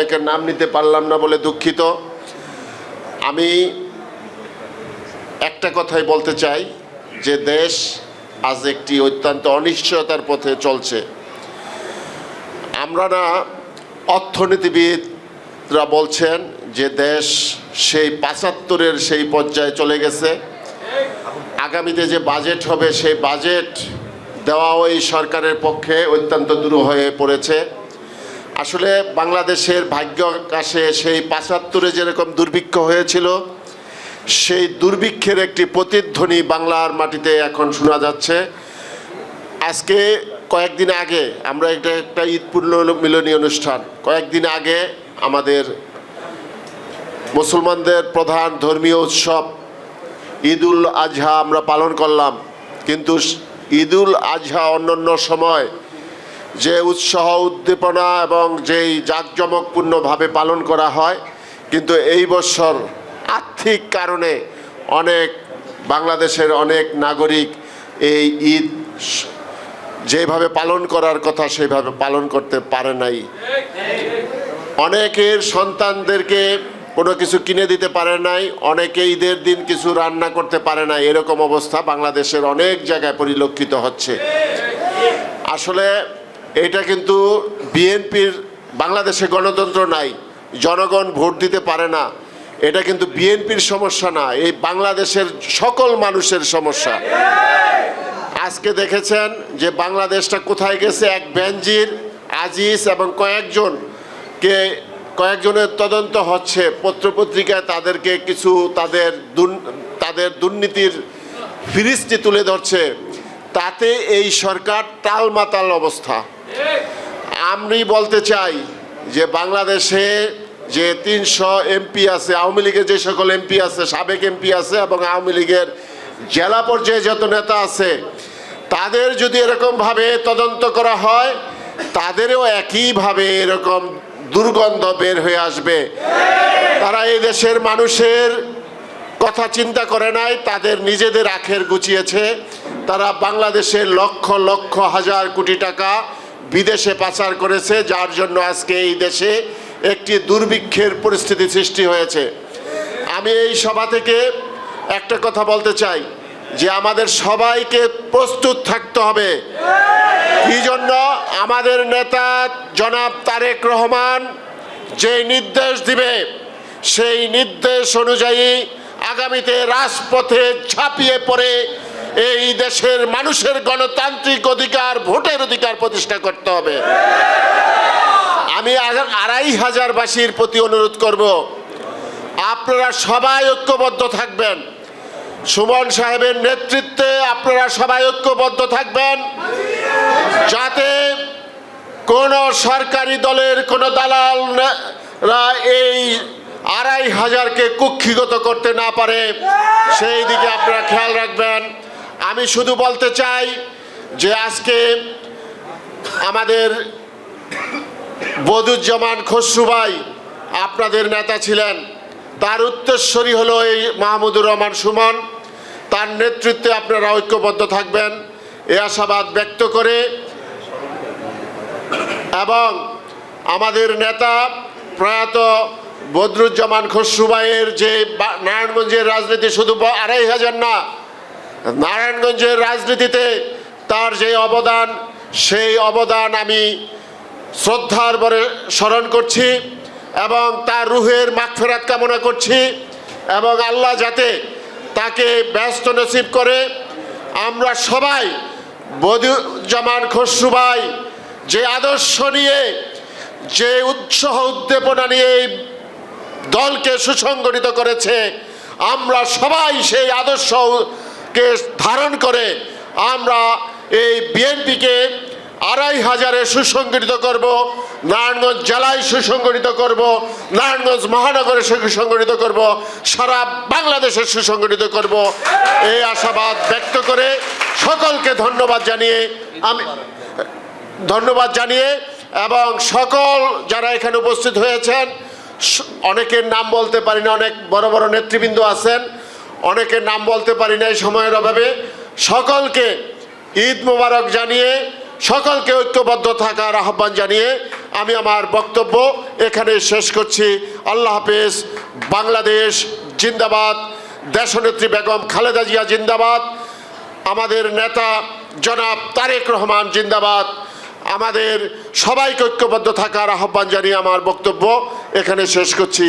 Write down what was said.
অনেকের নাম নিতে পারলাম না বলে দুঃখিত। আমি একটা কথাই বলতে চাই, যে দেশ আজ একটি অত্যন্ত অনিশ্চয়তার পথে চলছে। আমরা না, অর্থনীতিবিদরা বলছেন যে দেশ সেই পাঁচাত্তরের সেই পর্যায়ে চলে গেছে। আগামীতে যে বাজেট হবে, সেই বাজেট দেওয়াও এই সরকারের পক্ষে অত্যন্ত দূর হয়ে পড়েছে। আসলে বাংলাদেশের ভাগ্য কাছে সেই পাঁচাত্তরে যেরকম দুর্ভিক্ষ হয়েছিল, সেই দুর্ভিক্ষের একটি প্রতিধ্বনি বাংলার মাটিতে এখন শোনা যাচ্ছে। আজকে কয়েকদিন আগে আমরা এটা একটা ঈদ পূর্ণ মিলনী অনুষ্ঠান। কয়েকদিন আগে আমাদের মুসলমানদের প্রধান ধর্মীয় উৎসব ঈদুল আজহা আমরা পালন করলাম। কিন্তু ঈদুল আজহা অন্যান্য সময় যে উৎসাহ, উদ্দীপনা এবং যেই জাঁকজমকপূর্ণভাবে পালন করা হয়, কিন্তু এই বছর আর্থিক কারণে অনেক বাংলাদেশের অনেক নাগরিক এই ঈদ যেভাবে পালন করার কথা সেইভাবে পালন করতে পারে নাই। অনেকের সন্তানদেরকে কোনো কিছু কিনে দিতে পারে নাই, অনেকে ঈদের দিন কিছু রান্না করতে পারে না এরকম অবস্থা বাংলাদেশের অনেক জায়গায় পরিলক্ষিত হচ্ছে। আসলে এটা কিন্তু বিএনপির বাংলাদেশে গণতন্ত্র নাই, জনগণ ভোট দিতে পারে না। এটা কিন্তু বিএনপির সমস্যা না, এই বাংলাদেশের সকল মানুষের সমস্যা। আজকে দেখেছেন যে বাংলাদেশটা কোথায় গেছে, এক বেঞ্জির আজিজ এবং কয়েকজনকে কয়েকজনের তদন্ত হচ্ছে, পত্রপত্রিকায় তাদেরকে কিছু তাদের তাদের দুর্নীতির ফিরিস্তি তুলে ধরছে। তাতে এই সরকার টালমাতাল অবস্থা। আমি বলতে চাই যে বাংলাদেশে যে তিনশো এমপি আছে, আওয়ামী লীগের যে সকল এমপি আছে, সাবেক এমপি আছে এবং আওয়ামী লীগের জেলা পর্যায়ে যত নেতা আছে, তাদের যদি এরকমভাবে তদন্ত করা হয়, তাদেরও একইভাবে এরকম দুর্গন্ধ বের হয়ে আসবে। তারা এই দেশের মানুষের কথা চিন্তা করে নাই, তাদের নিজেদের আখের গুছিয়েছে। তারা বাংলাদেশের লক্ষ লক্ষ হাজার কোটি টাকা বিদেশে পাচার করেছে, যার জন্য আজকে এই দেশে একটি দুর্ভিক্ষের পরিস্থিতি সৃষ্টি হয়েছে। আমি এই সভা থেকে একটা কথা বলতে চাই, যে আমাদের সবাইকে প্রস্তুত থাকতে হবে। কি জন্য আমাদের নেতা জনাব তারেক রহমান যে নির্দেশ দিবে, সেই নির্দেশ অনুযায়ী আগামীতে রাজপথে ঝাঁপিয়ে পড়ে এই দেশের মানুষের গণতান্ত্রিক অধিকার, ভোটের অধিকার প্রতিষ্ঠা করতে হবে। আমি আড়াই হাজার বাসীর প্রতি অনুরোধ করব, আপনারা সবাই ঐক্যবদ্ধ থাকবেন। সুমন সাহেবের নেতৃত্বে আপনারা সবাই ঐক্যবদ্ধ থাকবেন, যাতে কোন সরকারি দলের, কোন দালালরা এই আড়াই হাজারকে কুক্ষিগত করতে না পারে। সেই দিকে আপনারা খেয়াল রাখবেন। আমি শুধু বলতে চাই যে আজকে আমাদের বদুজ্জামান খসরু ভাই আপনাদের নেতা ছিলেন। তার উত্তরস্বরী হলো এই মাহমুদুর রহমান সুমন। তার নেতৃত্বে আপনারা ঐক্যবদ্ধ থাকবেন। এ আশাবাদ ব্যক্ত করে এবং আমাদের নেতা প্রয়াত বদরুজ্জামান খসরু ভাইয়ের যে নারায়ণগঞ্জের রাজনীতি শুধু আড়াই হাজার না নারায়ণগঞ্জের রাজনীতিতে তার যে অবদান, সেই অবদান আমি শ্রদ্ধার বরে স্মরণ করছি এবং তার রুহের মাগফেরাত কামনা করছি এবং আল্লাহ যাতে তাকে ব্যস্ত নসিব করে। আমরা সবাই বদুজ্জামান খসরু যে আদর্শ নিয়ে, যে উৎসাহ উদ্দীপনা নিয়ে এই দলকে সুসংগঠিত করেছে, আমরা সবাই সেই আদর্শকে ধারণ করে আমরা এই বিএনপিকে আড়াই হাজারে সুসংগঠিত করব, নারায়ণগঞ্জ জেলায় সুসংগঠিত করব, নারায়ণগঞ্জ মহানগরে সুসংগঠিত করব, সারা বাংলাদেশে সুসংগঠিত করব। এই আশাবাদ ব্যক্ত করে সকলকে ধন্যবাদ জানিয়ে আমি, ধন্যবাদ জানিয়ে এবং সকল যারা এখানে উপস্থিত হয়েছেন অনেকের নাম বলতে পারি না, অনেক বড় বড় নেতৃবৃন্দ আছেন অনেকের নাম বলতে পারি না এই সময়ের অভাবে। সকলকে ঈদ মোবারক জানিয়ে, সকলকে ঐক্যবদ্ধ থাকার আহ্বান জানিয়ে আমি আমার বক্তব্য এখানে শেষ করছি। আল্লাহ হাফেজ, বাংলাদেশ জিন্দাবাদ, দেশনেত্রী বেগম খালেদা জিয়া জিন্দাবাদ, আমাদের নেতা জনাব তারেক রহমান জিন্দাবাদ, আমাদের সবাইকে ঐক্যবদ্ধ থাকার আহ্বান জানিয়ে আমার বক্তব্য এখানে শেষ করছি।